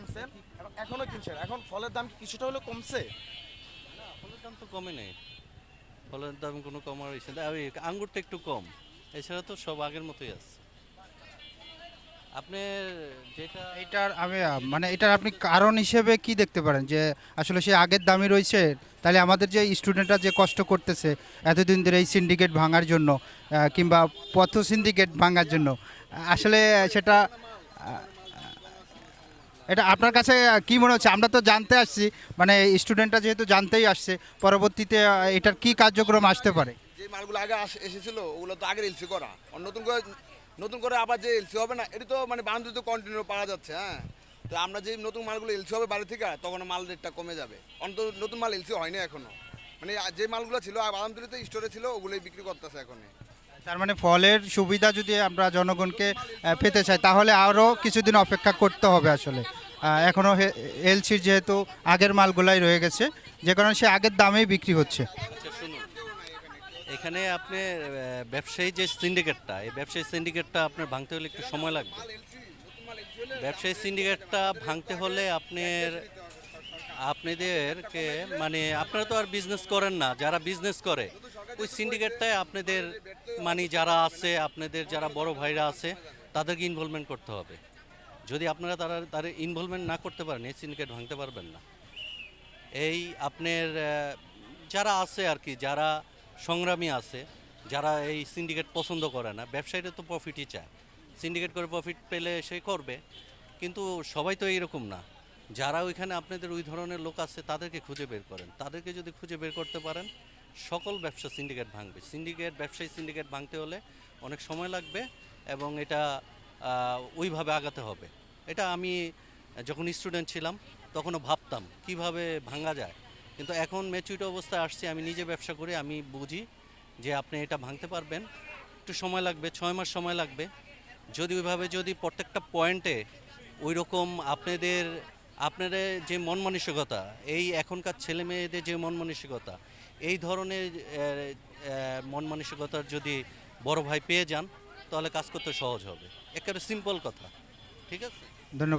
কিনছেন? এবং এখনও কিনছেন? এখন ফলের দাম কি কিছুটা হলেও কমছে? না ফলের দাম তো কমে নেই। ফলের দাম কোনো কমার হয়েছে না ওই আঙ্গুরটা একটু কম। এছাড়া তো সব আগের মতোই আছে। আপনি যেটা এটার আমি মানে এটার আপনি কারণ হিসেবে কি দেখতে পারেন? যে আসলে সে আগের দামই রয়েছে তাহলে আমাদের যে স্টুডেন্টরা যে কষ্ট করতেছে এতদিন ধরে এই সিন্ডিকেট ভাঙার জন্য কিংবা পথ সিন্ডিকেট ভাঙার জন্য আসলে সেটা এটা আপনার কাছে কি মনে হচ্ছে? আমরা তো জানতে আসছি মানে স্টুডেন্টরা যেহেতু জানতেই আসছে পরবর্তীতে এটার কি কার্যক্রম আসতে পারে? যে মালগুলো আগে এসেছিল ওগুলো তো আগের এলসি করা। আর নতুন করে নতুন করে আবার যে এলসি হবে না এটা তো মানে বান্ধব তো কন্টিনিউ পাওয়া যাচ্ছে হ্যাঁ? তো আমরা যে নতুন মালগুলো এলসি হবে বাড়ি থেকে তখন মাল রেটটা কমে যাবে। অন্তত নতুন মাল এলসি হয়নি এখনও। মানে যে মালগুলো ছিল বাদামতুলিতে স্টোরে ছিল ওগুলোই বিক্রি করতেছে এখন তার মানে ফলের সুবিধা যদি আমরা জনগণকে পেতে চাই তাহলে আরও কিছুদিন অপেক্ষা করতে হবে আসলে। এখনও এলসির যেহেতু আগের মালগুলাই রয়ে গেছে, যে কারণে সে আগের দামেই বিক্রি হচ্ছে। আচ্ছা এখানে আপনি ব্যবসায়ী যে সিন্ডিকেটটা এই ব্যবসায়ী সিন্ডিকেটটা আপনার ভাঙতে হলে একটু সময় লাগবে। ব্যবসায়ী সিন্ডিকেটটা ভাঙতে হলে আপনার, আপনাদেরকে মানে আপনারা তো আর বিজনেস করেন না, যারা বিজনেস করে, ওই সিন্ডিকেটটায় আপনাদের মানে যারা আছে, আপনাদের যারা বড় ভাইরা আছে, তাদেরকে ইনভলভমেন্ট করতে হবে। যদি আপনারা তারা তার ইনভলভমেন্ট না করতে পারেন, এই সিন্ডিকেট ভাঙতে পারবেন না। এই আপনার যারা আছে আর কি, যারা সংগ্রামী আছে, যারা এই সিন্ডিকেট পছন্দ করে না, ব্যবসায়ীরা তো প্রফিটই চায়। সিন্ডিকেট করে প্রফিট পেলে সে করবে, কিন্তু সবাই তো এইরকম না। যারা ওইখানে আপনাদের ওই ধরনের লোক আছে, তাদেরকে খুঁজে বের করেন। তাদেরকে যদি খুঁজে বের করতে পারেন, সকল ব্যবসা সিন্ডিকেট ভাঙবে। সিন্ডিকেট ব্যবসায়ী সিন্ডিকেট ভাঙতে হলে অনেক সময় লাগবে এবং এটা ওইভাবে আগাতে হবে। এটা আমি যখন স্টুডেন্ট ছিলাম, তখনও ভাবতাম কীভাবে ভাঙা যায়। কিন্তু এখন ম্যাচুরিটি অবস্থায় আসছি, আমি নিজে ব্যবসা করে আমি বুঝি যে আপনি এটা ভাঙতে পারবেন। একটু সময় লাগবে, ছয় মাস সময় লাগবে। যদি ওইভাবে যদি প্রত্যেকটা পয়েন্টে ওই রকম আপনাদের আপনাদের যে মন মানসিকতা, এই এখনকার ছেলে মেয়েদের যে মন মানসিকতা, এই ধরনের মন মানসিকতার যদি বড় ভাই পেয়ে যান তাহলে কাজ করতে সহজ হবে। একেবারে সিম্পল কথা। ঠিক আছে? ধন্যবাদ।